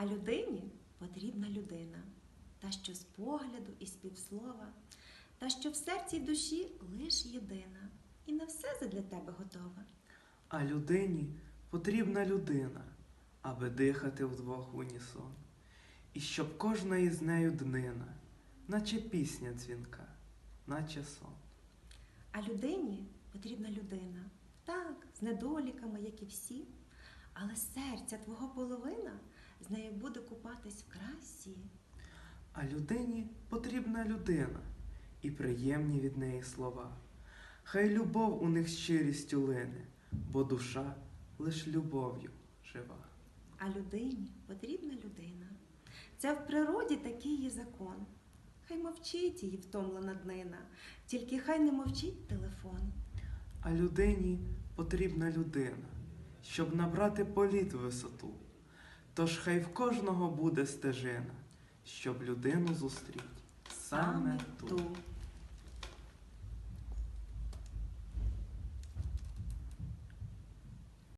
А людині потрібна людина, та що з погляду і співслова, та що в серці й душі лиш єдина, і на все задля тебе готова. А людині потрібна людина, аби дихати вдвох в унісон. І щоб кожна із нею днина, наче пісня дзвінка, наче сон. А людині потрібна людина, так, з недоліками, як і всі, але серця твого половина з нею буде купатись в красі. А людині потрібна людина і приємні від неї слова. Хай любов у них щирістю лине, бо душа лиш любов'ю жива. А людині потрібна людина. Це в природі такий є закон. Хай мовчить її втомлена днина, тільки хай не мовчить телефон. А людині потрібна людина, щоб набрати політ висоту. Тож хай в кожного буде стежина, щоб людину зустріть саме ту.